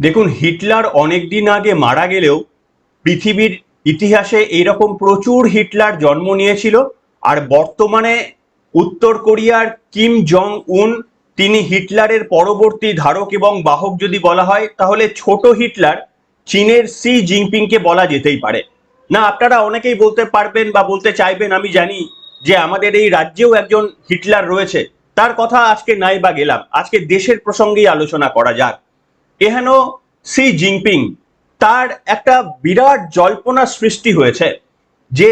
দেখুন, হিটলার অনেক দিন আগে মারা গেলেও পৃথিবীর ইতিহাসে এইরকম প্রচুর হিটলার জন্ম নিয়েছিল আর বর্তমানে উত্তর কোরিয়ার কিম জং উন তিনি হিটলারের পরবর্তী ধারক এবং বাহক যদি বলা হয়, তাহলে ছোট হিটলার চীনের সি জিনপিংকে বলা যেতেই পারে। না, আপনারা অনেকেই বলতে পারবেন বা বলতে চাইবেন, আমি জানি যে আমাদের এই রাজ্যেও একজন হিটলার রয়েছে। তার কথা আজকে নাই বা গেলাম। আজকে দেশের প্রসঙ্গেই আলোচনা করা যাক। এহেন সি জিনপিং তার একটা বিরাট জল্পনা সৃষ্টি হয়েছে, যে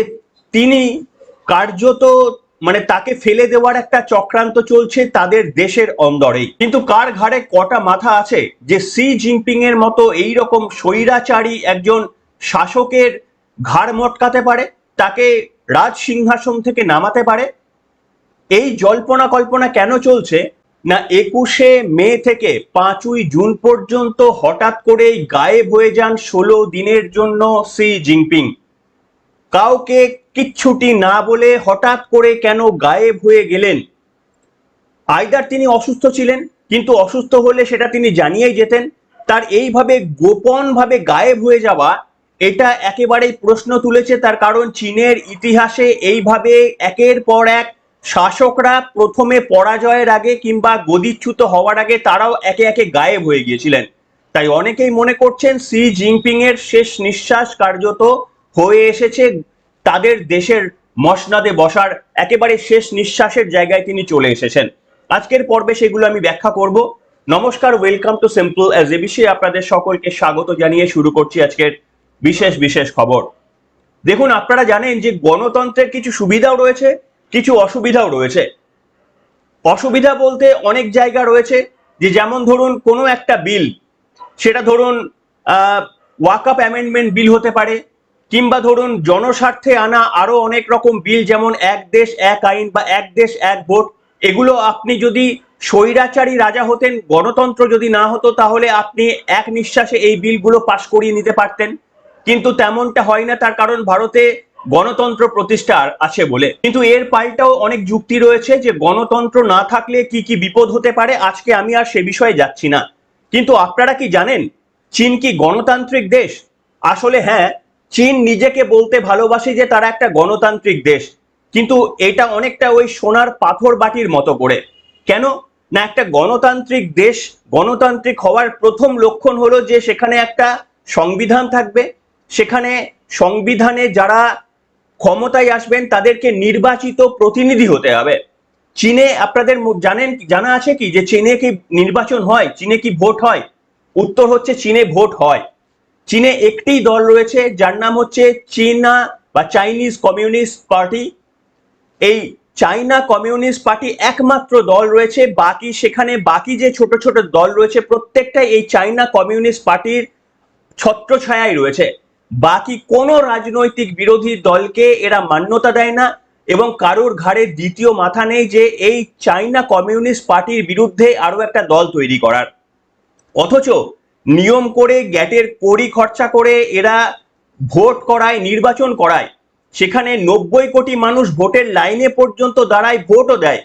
তিনি কার্যত মানে তাকে ফেলে দেওয়ার একটা চক্রান্ত চলছে তাদের দেশের অন্দরেই। কিন্তু কার ঘাড়ে কটা মাথা আছে যে সি জিনপিং এর মতো এই রকম স্বৈরাচারী একজন শাসকের ঘাড় মটকাতে পারে, তাকে রাজ সিংহাসন থেকে নামাতে পারে? এই জল্পনা কল্পনা কেন চলছে? না, একুশে মে থেকে পাঁচই জুন পর্যন্ত হঠাৎ করেই গায়েব হয়ে যান ষোলো দিনের জন্য সি জিনপিং। কাউকে কিচ্ছুটি না বলে হঠাৎ করে কেন গায়েব হয়ে গেলেন? আইদার তিনি অসুস্থ ছিলেন, কিন্তু অসুস্থ হলে সেটা তিনি জানিয়েই যেতেন। তার এইভাবে গোপনভাবে গায়েব হয়ে যাওয়া, এটা একেবারেই প্রশ্ন তুলেছে তার কারণ চীনের ইতিহাসে এইভাবে একের পর এক শাসকরা প্রথমে পরাজয়ের আগে কিংবা গদিচ্যুত হওয়ার আগে তারাও একে একে গায়েব হয়ে গিয়েছিলেন। তাই অনেকেই মনে করছেন সি জিনপিং এর শেষ নিঃশ্বাস কার্যত হয়ে এসেছে। তাদের দেশের মসনাদে বসার একেবারে শেষ নিঃশ্বাসের জায়গায় তিনি চলে এসেছেন। আজকের পর্বে সেগুলো আমি ব্যাখ্যা করব। নমস্কার, welcome to simple as a বিষয়ে আপনাদের সকলকে স্বাগত জানিয়ে শুরু করছি আজকের বিশেষ বিশেষ খবর। দেখুন, আপনারা জানেন যে গণতন্ত্রের কিছু সুবিধাও রয়েছে কিছু অসুবিধাও রয়েছে। অসুবিধা বলতে অনেক জায়গা রয়েছে যে যেমন ধরুন কোনো একটা বিল, সেটা ধরুন ওয়াকআপ অ্যামেন্ডমেন্ট বিল হতে পারে, কিংবা ধরুন জনস্বার্থে আনা আরও অনেক রকম বিল যেমন এক দেশ এক আইন বা এক দেশ এক ভোট, এগুলো আপনি যদি স্বৈরাচারী রাজা হতেন, গণতন্ত্র যদি না হতো, তাহলে আপনি এক নিঃশ্বাসে এই বিলগুলো পাশ করিয়ে নিতে পারতেন। কিন্তু তেমনটা হয় না, তার কারণ ভারতে গণতন্ত্র প্রতিষ্ঠার আছে বলে। কিন্তু এর পাল্টাও অনেক যুক্তি রয়েছে যে গণতন্ত্র না থাকলে কি কি বিপদ হতে পারে, আজকে আমি আর সে বিষয়ে যাচ্ছি না। কিন্তু আপনারা কি জানেন, চীন কি গণতান্ত্রিক দেশ? আসলে হ্যাঁ চীন নিজেকে বলতে ভালোবাসে যে তারা একটা গণতান্ত্রিক দেশ। কিন্তু এটা অনেকটা ওই সোনার পাথর বাটির মতো করে। কেন? না একটা গণতান্ত্রিক দেশ গণতান্ত্রিক হওয়ার প্রথম লক্ষণ হলো যে সেখানে একটা সংবিধান থাকবে। সেখানে সংবিধানে যারা ক্ষমতায় আসবেন, তাদেরকে নির্বাচিত প্রতিনিধি হতে হবে। চীনে আপনাদের জানেন, জানা আছে কি যে চীনে কি নির্বাচন হয়? চীনে কি ভোট হয়? উত্তর হচ্ছে চীনে ভোট হয়। চীনে একটি দল রয়েছে, যার নাম হচ্ছে চীনা বা চাইনিজ কমিউনিস্ট পার্টি। এই চাইনা কমিউনিস্ট পার্টি একমাত্র দল রয়েছে, বাকি সেখানে বাকি যে ছোট ছোট দল রয়েছে, প্রত্যেকটাই এই চাইনা কমিউনিস্ট পার্টির ছত্রছায়ায় রয়েছে। বাকি কোনো রাজনৈতিক বিরোধী দলকে এরা মান্যতা দেয় না এবং কারোর ঘাড়ে দ্বিতীয় মাথা নেই যে এই চাইনা কমিউনিস্ট পার্টির বিরুদ্ধে আরও একটা দল তৈরি করার। অথচ নিয়ম করে গ্যাটের কড়ি খরচা করে এরা ভোট করায়, নির্বাচন করায়। সেখানে নব্বই কোটি মানুষ ভোটের লাইনে পর্যন্ত দাঁড়ায়, ভোটও দেয়।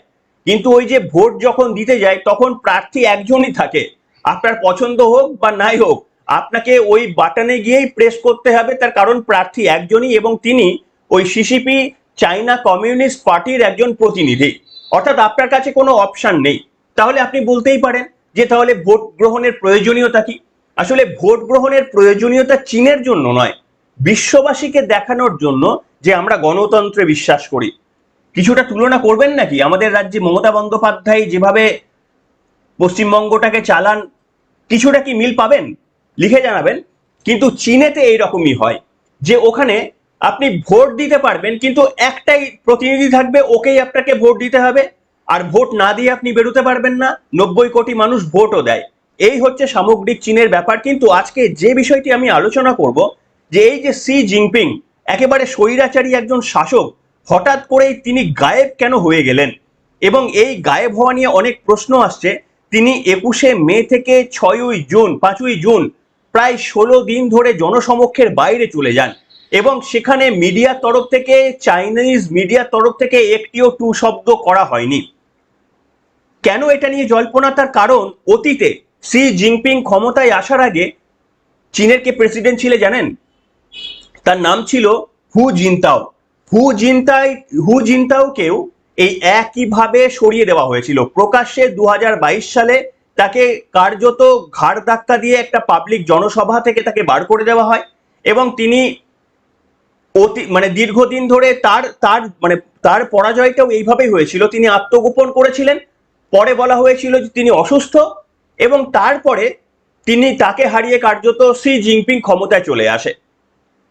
কিন্তু ওই যে ভোট যখন দিতে যায়, তখন প্রার্থী একজনই থাকে। আপনার পছন্দ হোক বা নাই হোক আপনাকে ওই বাটনে গিয়েই প্রেস করতে হবে। তার কারণ প্রার্থী একজনই এবং তিনি ওই সিসিপি চাইনা কমিউনিস্ট পার্টির একজন প্রতিনিধি। অর্থাৎ আপনার কাছে কোনো অপশান নেই। তাহলে আপনি বলতেই পারেন যে তাহলে ভোট গ্রহণের প্রয়োজনীয়তা কি? আসলে ভোট গ্রহণের প্রয়োজনীয়তা চীনের জন্য নয়, বিশ্ববাসীকে দেখানোর জন্য যে আমরা গণতন্ত্রে বিশ্বাস করি। কিছুটা তুলনা করবেন নাকি? আমাদের রাজ্যে মমতা বন্দ্যোপাধ্যায় যেভাবে পশ্চিমবঙ্গটাকে চালান, কিছুটা কি মিল পাবেন? লিখে জানাবেন, কিন্তু চীনেতে এইরকমই হয় যে ওখানে আপনি ভোট দিতে পারবেন, কিন্তু একটাই প্রতিনিধি থাকবে, ওকেই আপনাকে ভোট দিতে হবে। আর ভোট না দিয়ে আপনি বেরোতে পারবেন না, নব্বই কোটি মানুষ ভোটও দেয়। এই হচ্ছে সামগ্রিক চীনের ব্যাপার, কিন্তু আজকে যে বিষয়টি আমি আলোচনা করব, যে এই যে সি জিনপিং একেবারে স্বৈরাচারী একজন শাসক, হঠাৎ করেই তিনি গায়েব কেন হয়ে গেলেন? এবং এই গায়েব হওয়া নিয়ে অনেক প্রশ্ন আসছে। তিনি একুশে মে থেকে ছয়ই জুন, পাঁচই জুন প্রায় ষোলো দিন ধরে জনসমক্ষের বাইরে চলে যান এবং সেখানে মিডিয়ার তরফ থেকে, চাইনিজ মিডিয়ার তরফ থেকে একটিও টু শব্দ করা হয়নি। কেন এটা নিয়ে জল্পনা তার কারণ অতীতে সি জিনপিং ক্ষমতায় আসার আগে চীনের কে প্রেসিডেন্ট ছিলে জানেন? তার নাম ছিল হু জিনতাও। হু জিনতাই, হু জিনতাওকেও এই একইভাবে সরিয়ে দেওয়া হয়েছিল। প্রকাশ্যে দু হাজার বাইশ সালে তাকে কার্যত ঘাড় ধাক্কা দিয়ে একটা পাবলিক জনসভা থেকে তাকে বার করে দেওয়া হয় এবং তিনি অতি মানে দীর্ঘদিন ধরে তার তার মানে তার পরাজয়টাও এইভাবেই হয়েছিল। তিনি আত্মগোপন করেছিলেন, পরে বলা হয়েছিল যে তিনি অসুস্থ এবং তারপরে তিনি তাকে হারিয়ে কার্যত সি জিনপিং ক্ষমতায় চলে আসে।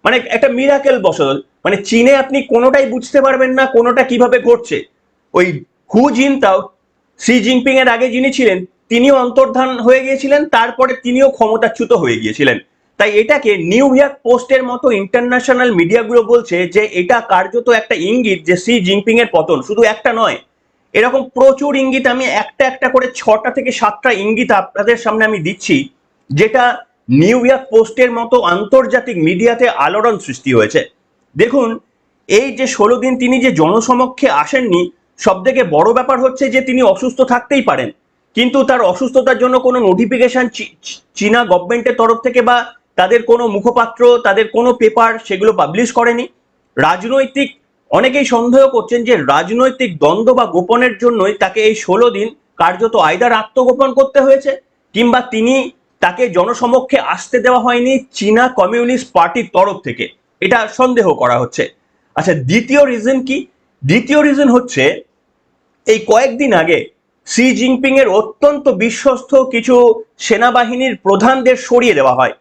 মানে একটা মিরাকেল বসত মানে চীনে আপনি কোনোটাই বুঝতে পারবেন না, কোনোটা কীভাবে ঘটছে। ওই হু জিনতাও সি জিনপিং এর আগে যিনি ছিলেন তিনিও অন্তর্ধান হয়ে গিয়েছিলেন, তারপরে তিনিও ক্ষমতাচ্যুত হয়ে গিয়েছিলেন। তাই এটাকে নিউ ইয়র্ক পোস্টের মতো ইন্টারন্যাশনাল মিডিয়াগুলো বলছে যে এটা কার্যত একটা ইঙ্গিত যে সি জিনপিং এর পতন, শুধু একটা নয়, এরকম প্রচুর ইঙ্গিত, আমি একটা একটা করে ছটা থেকে সাতটা ইঙ্গিত আপনাদের সামনে আমি দিচ্ছি, যেটা নিউ ইয়র্ক পোস্টের মতো আন্তর্জাতিক মিডিয়াতে আলোড়ন সৃষ্টি হয়েছে। দেখুন, এই যে ষোলো দিন তিনি যে জনসমক্ষে আসেননি সব থেকে বড় ব্যাপার হচ্ছে যে তিনি অসুস্থ থাকতেই পারেন। কিন্তু তার অসুস্থতার জন্য কোনো নোটিফিকেশন চীনা গভর্নমেন্টের তরফ থেকে বা তাদের কোনো মুখপাত্র, তাদের কোনো পেপার সেগুলো পাবলিশ করেনি। রাজনৈতিক, অনেকেই সন্দেহ করছেন যে রাজনৈতিক দ্বন্দ্ব বা গোপনের জন্যই তাকে এই ষোলো দিন কার্যত আয়দার আত্মগোপন করতে হয়েছে, কিংবা তিনি তাকে জনসমক্ষে আসতে দেওয়া হয়নি চীনা কমিউনিস্ট পার্টির তরফ থেকে। এটা সন্দেহ করা হচ্ছে। আচ্ছা দ্বিতীয় রিজন কি? দ্বিতীয় রিজন হচ্ছে, এই কয়েকদিন আগে সি জিনপিং এর অত্যন্ত বিশ্বস্ত কিছু সেনাবাহিনীর প্রধানদের সরিয়ে দেওয়া হয়।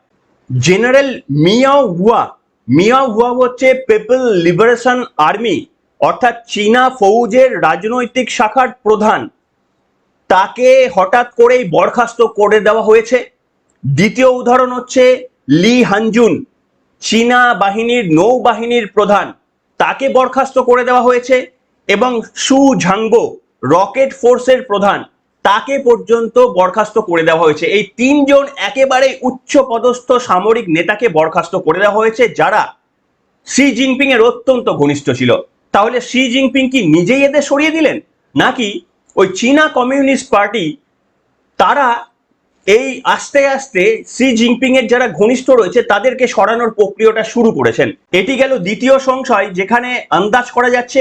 জেনারেল মিয়াও হুয়া মিয়াও হুয়া হচ্ছে পিপল লিবারেশন আর্মি অর্থাৎ চীনা ফৌজের রাজনৈতিক শাখার প্রধান। তাকে হঠাৎ করেই বরখাস্ত করে দেওয়া হয়েছে। দ্বিতীয় উদাহরণ হচ্ছে লি হানজুন চীনা বাহিনীর নৌবাহিনীর প্রধান। তাকে বরখাস্ত করে দেওয়া হয়েছে এবং সু ঝাঙ্গো রকেট ফোর্সের প্রধান। তাকে পর্যন্ত বরখাস্ত করে দেওয়া হয়েছে। এই তিনজন একেবারে উচ্চ পদস্থ সামরিক নেতাকে বরখাস্ত করে দেওয়া হয়েছে, যারা শি জিনপিং এর অত্যন্ত ঘনিষ্ঠ ছিল। তাহলে শি জিনপিং কি নিজেই এদের সরিয়ে দিলেন? নাকি ওই চীনা কমিউনিস্ট পার্টি, তারা এই আস্তে আস্তে শি জিনপিং এর যারা ঘনিষ্ঠ রয়েছে, তাদেরকে সরানোর প্রক্রিয়াটা শুরু করেছেন। এটি গেল দ্বিতীয় সংশয়, যেখানে আন্দাজ করা যাচ্ছে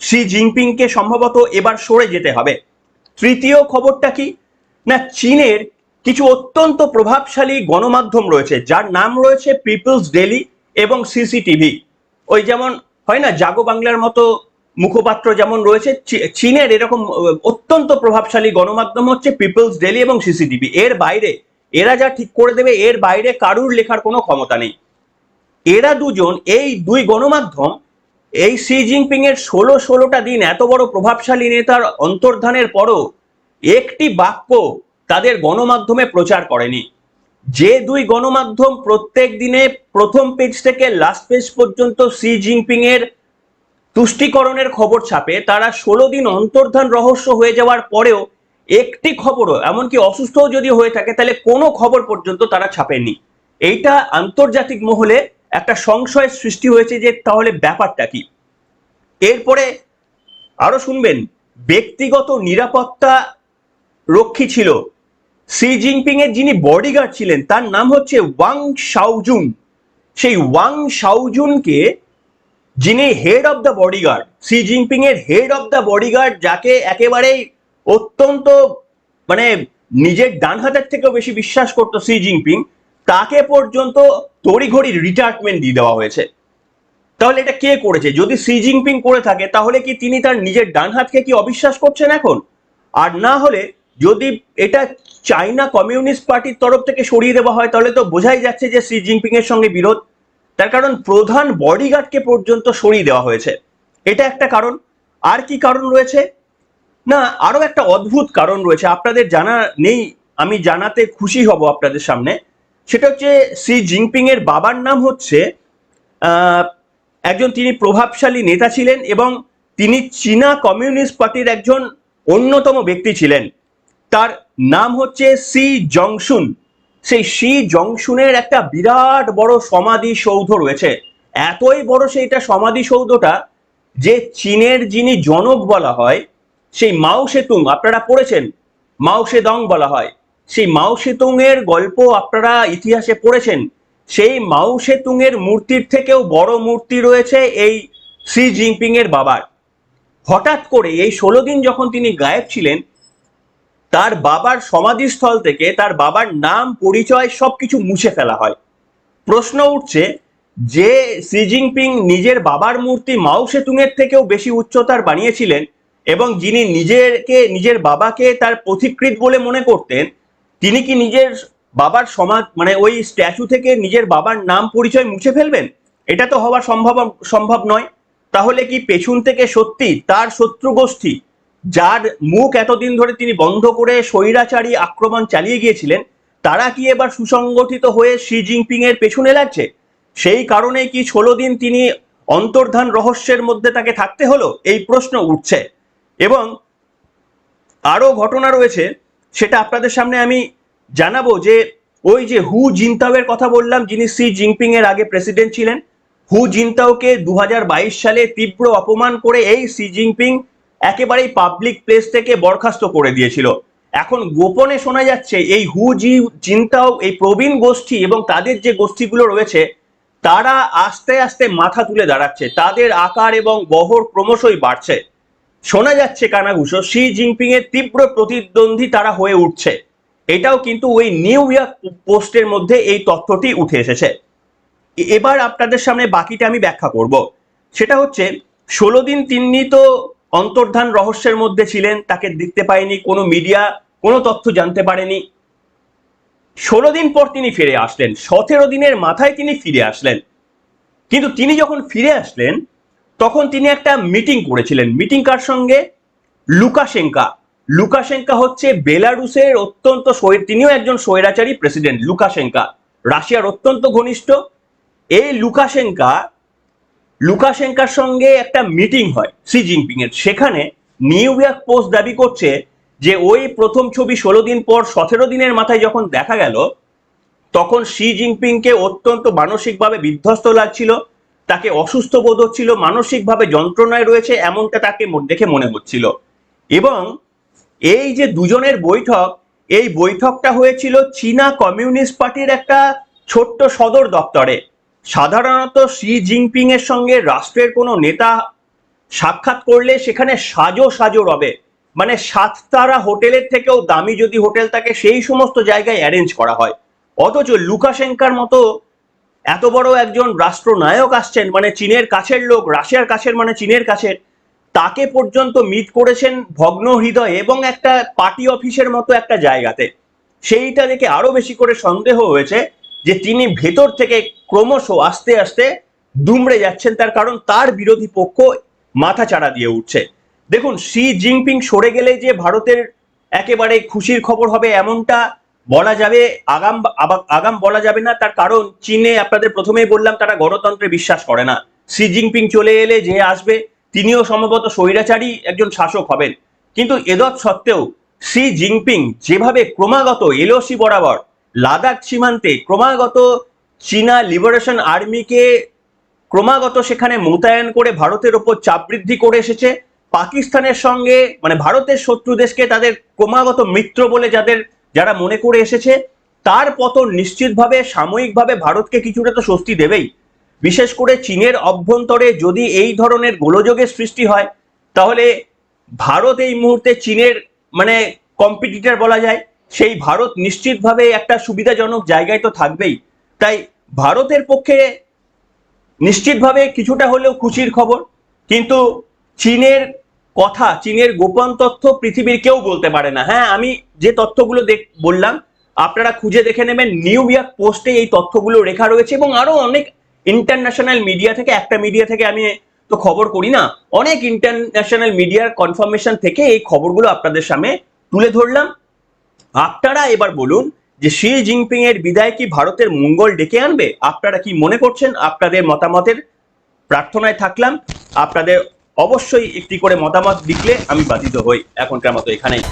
শি জিনপিংকে সম্ভবত এবার সরে যেতে হবে। তৃতীয় খবরটা কি? না, চীনের কিছু অত্যন্ত প্রভাবশালী গণমাধ্যম রয়েছে, যার নাম রয়েছে পিপলস ডেলি এবং সিসিটিভি ওই যেমন, হয় না, জাগো বাংলার মতো মুখপাত্র যেমন রয়েছে চীনের এরকম অত্যন্ত প্রভাবশালী গণমাধ্যম হচ্ছে পিপলস ডেলি এবং সিসিটিভি এর বাইরে, এরা যা ঠিক করে দেবে, এর বাইরে কারুর লেখার কোনো ক্ষমতা নেই। এরা দুজন, এই দুই গণমাধ্যম এই শি জিনপিং এর ষোলো ষোলোটা দিন এত বড় প্রভাবশালী নেতার অন্তর্ধানের পরও একটি বাক্য তাদের গণমাধ্যমে প্রচার করেনি। যে দুই গণমাধ্যম প্রত্যেক দিনে প্রথম পেজ থেকে লাস্ট পেজ পর্যন্ত শি জিনপিং এর তুষ্টিকরণের খবর ছাপে, তারা ষোলো দিন অন্তর্ধান রহস্য হয়ে যাওয়ার পরেও একটি খবরও, এমনকি অসুস্থও যদি হয়ে থাকে, তাহলে কোনো খবর পর্যন্ত তারা ছাপেনি। এইটা আন্তর্জাতিক মহলে একটা সংশয়ের সৃষ্টি হয়েছে যে তাহলে ব্যাপারটা কি? এরপরে আরও শুনবেন, ব্যক্তিগত নিরাপত্তা রক্ষী ছিল। সি জিনপিং এর যিনি বডিগার্ড ছিলেন, তার নাম হচ্ছে ওয়াং শাওজুন সেই ওয়াং শাওজুনকে যিনি head of the bodyguard Xi Jinping এর হেড অফ দ্য বডিগার্ড যাকে একেবারেই অত্যন্ত মানে নিজের ডান হাতের থেকেও বেশি বিশ্বাস করতো সি জিনপিং তাকে পর্যন্ত তড়িঘড়ি রিটায়ারমেন্ট দিয়ে দেওয়া হয়েছে। তাহলে এটা কে করেছে? যদি সি জিনপিং করে থাকে, তাহলে কি তিনি তার নিজের ডান হাতকে কি অবিশ্বাস করছেন এখন? আর না হলে যদি এটা চাইনা কমিউনিস্ট পার্টির তরফ থেকে সরিয়ে দেওয়া হয়, তাহলে তো বোঝাই যাচ্ছে যে সি জিনপিং এর সঙ্গে বিরোধ। তার কারণ প্রধান বডিগার্ডকে পর্যন্ত সরিয়ে দেওয়া হয়েছে। এটা একটা কারণ। আর কি কারণ রয়েছে? না আরও একটা অদ্ভুত কারণ রয়েছে। আপনাদের জানা নেই, আমি জানাতে খুশি হব আপনাদের সামনে। সেটা হচ্ছে সি জিনপিং এর বাবার নাম হচ্ছে একজন তিনি প্রভাবশালী নেতা ছিলেন এবং তিনি চীনা কমিউনিস্ট পার্টির একজন অন্যতম ব্যক্তি ছিলেন। তার নাম হচ্ছে সি জংশুন। সেই সি জংশুনের একটা বিরাট বড় সমাধি সৌধ রয়েছে। এতই বড় সেইটা সমাধি সৌধটা যে চীনের যিনি জনক বলা হয়, সেই মাও সেতুং, আপনারা পড়েছেন, মাও সেদং বলা হয়। সেই মাও সেতুং এর গল্প আপনারা ইতিহাসে পড়েছেন। সেই মাও সেতুং এর মূর্তির থেকেও বড় মূর্তি রয়েছে এই শি জিনপিং এর বাবার। হঠাৎ করে এই ষোলো দিন যখন তিনি গায়েব ছিলেন, তার বাবার সমাধিস্থল থেকে তার বাবার নাম, পরিচয় সবকিছু মুছে ফেলা হয়। প্রশ্ন উঠছে যে শি জিনপিং নিজের বাবার মূর্তি মাও সেতুং এর থেকেও বেশি উচ্চতার বানিয়েছিলেন এবং যিনি নিজেকে, নিজের বাবাকে তার পথিকৃত বলে মনে করতেন, তিনি কি নিজের বাবার সমাজ মানে ওই স্ট্যাচু থেকে নিজের বাবার নাম পরিচয় মুছে ফেলবেন? এটা তো হওয়া সম্ভব সম্ভব নয়। তাহলে কি পেছন থেকে সত্যি তার শত্রু গোষ্ঠী, যার মুখ এতদিন ধরে তিনি বন্ধ করে স্বৈরাচারী আক্রমণ চালিয়ে গিয়েছিলেন, তারা কি এবার সুসংগঠিত হয়ে শি জিনপিং এর পেছনে লাগছে? সেই কারণে কি ষোলো দিন তিনি অন্তর্ধান রহস্যের মধ্যে তাকে থাকতে হলো? এই প্রশ্ন উঠছে। এবং আরও ঘটনা রয়েছে, সেটা আপনাদের সামনে আমি জানাব যে ওই যে হু জিনতাওয়ের কথা বললাম, যিনি সি জিনপিং এর আগে প্রেসিডেন্ট ছিলেন, হু জিনতাওকে দু সালে তীব্র অপমান করে এই সি জিনপিং একেবারেই পাবলিক প্লেস থেকে বরখাস্ত করে দিয়েছিল। এখন গোপনে শোনা যাচ্ছে এই হু জি জিনতাও, এই প্রবীণ গোষ্ঠী এবং তাদের যে গোষ্ঠীগুলো রয়েছে, তারা আস্তে আস্তে মাথা তুলে দাঁড়াচ্ছে। তাদের আকার এবং বহর ক্রমশই বাড়ছে। শোনা যাচ্ছে কানাঘুষো শি জিনপিং এর তীব্র প্রতিদ্বন্দ্বী তারা হয়ে উঠছে। এটাও কিন্তু ওই নিউ ইয়র্ক পোস্টের মধ্যে এই তথ্যটি উঠে এসেছে। এবার আপনাদের সামনে বাকিটা আমি ব্যাখ্যা করব। সেটা হচ্ছে, ষোলো দিন তিনি তো অন্তর্ধান রহস্যের মধ্যে ছিলেন, তাকে দেখতে পায়নি, কোনো মিডিয়া, কোনো তথ্য জানতে পারেনি। ষোলো দিন পর তিনি ফিরে আসলেন, সতেরো দিনের মাথায় তিনি ফিরে আসলেন। কিন্তু তিনি যখন ফিরে আসলেন, তখন তিনি একটা মিটিং করেছিলেন। মিটিং কার সঙ্গে? লুকাশেঙ্কা। লুকাশেঙ্কা হচ্ছে বেলারুসের অত্যন্ত তিনিও একজন স্বৈরাচারী প্রেসিডেন্ট, লুকাশেঙ্কা। রাশিয়ার অত্যন্ত ঘনিষ্ঠ। এই লুকাশেঙ্কা, লুকাশেঙ্কার সঙ্গে একটা মিটিং হয় সি জিনপিং এর সেখানে নিউ ইয়র্ক পোস্ট দাবি করছে যে ওই প্রথম ছবি ষোলো দিন পর সতেরো দিনের মাথায় যখন দেখা গেল, তখন শি জিনপিংকে অত্যন্ত মানসিকভাবে বিধ্বস্ত লাগছিল, তাকে অসুস্থ বোধ হচ্ছিল, মানসিকভাবে যন্ত্রণায় রয়েছে এমনটা তাকে দেখে মনে হচ্ছিল। এবং এই যে দুজনের বৈঠক, এই বৈঠকটা হয়েছিল চীনা কমিউনিস্ট পার্টির একটা ছোট্ট সদর দপ্তরে। সাধারণত শি জিনপিং এর সঙ্গে রাষ্ট্রের কোনো নেতা সাক্ষাৎ করলে সেখানে সাজো সাজো রবে। মানে সাততারা হোটেলের থেকেও দামি যদি হোটেল থাকে, সেই সমস্ত জায়গায় অ্যারেঞ্জ করা হয়। অথচ লুকাশেঙ্কার মতো এত বড় একজন রাষ্ট্রনায়ক আসছেন মানে চীনের কাছের লোক, রাশিয়ার কাছের মানে চীনের কাছের তাকে পর্যন্ত মিট করেছেন ভগ্ন হৃদয়ে এবং একটা পার্টি অফিসের মতো একটা জায়গাতে। সেইটা দেখে আরও বেশি করে সন্দেহ হয়েছে যে তিনি ভেতর থেকে ক্রমশ আস্তে আস্তে দুমড়ে যাচ্ছেন, তার কারণ তার বিরোধী পক্ষ মাথা চাড়া দিয়ে উঠছে। দেখুন শি জিনপিং সরে গেলে যে ভারতের একেবারে খুশির খবর হবে এমনটা বলা যাবে, আগাম আগাম বলা যাবে না। তার কারণ চীনে আপনাদের প্রথমেই বললাম, তারা গণতন্ত্রে বিশ্বাস করে না। শি জিনপিং চলে এলে যে আসবে তিনিও সম্ভবত স্বৈরাচারী একজন শাসক হবেন। কিন্তু এদৎ সত্ত্বেও শি জিনপিং যেভাবে ক্রমাগত এলওসি বরাবর লাদাখ সীমান্তে ক্রমাগত চীনা লিবারেশন আর্মিকে ক্রমাগত সেখানে মোতায়েন করে ভারতের ওপর চাপ বৃদ্ধি করে এসেছে, পাকিস্তানের সঙ্গে মানে ভারতের শত্রু দেশকে তাদের ক্রমাগত মিত্র বলে যাদের যারা মনে করে এসেছে, তার পতন নিশ্চিতভাবে, সাময়িকভাবে ভারতকে কিছুটা তো স্বস্তি দেবেই। বিশেষ করে চীনের অভ্যন্তরে যদি এই ধরনের গোলযোগের সৃষ্টি হয়, তাহলে ভারত এই মুহূর্তে চীনের মানে কম্পিটিটার বলা যায়। সেই ভারত নিশ্চিতভাবে একটা সুবিধাজনক জায়গায় তো থাকবেই। তাই ভারতের পক্ষে নিশ্চিতভাবে কিছুটা হলেও খুশির খবর। কিন্তু চীনের কথা, চীনের গোপন তথ্য পৃথিবীর কেউ বলতে পারে না। হ্যাঁ আমি যে তথ্যগুলো দেখ, বললাম, আপনারা খুঁজে দেখে নেবেন। নিউ ইয়র্ক পোস্টে এই তথ্যগুলো রেখা রয়েছে এবং আরও অনেক ইন্টারন্যাশনাল মিডিয়া থেকে, একটা মিডিয়া থেকে আমি তো খবর করি না, অনেক ইন্টারন্যাশনাল মিডিয়ার কনফার্মেশন থেকে এই খবরগুলো আপনাদের সামনে তুলে ধরলাম। আপনারা এবার বলুন যে শি জিনপিং এর বিদায় কি ভারতের মঙ্গল ডেকে আনবে? আপনারা কি মনে করছেন? আপনাদের মতামতের প্রার্থনায় থাকলাম। আপনাদের অবশ্যই একটি করে মতামত লিখলে আমি বাধিত হই। এখনকার মতো এখানেই।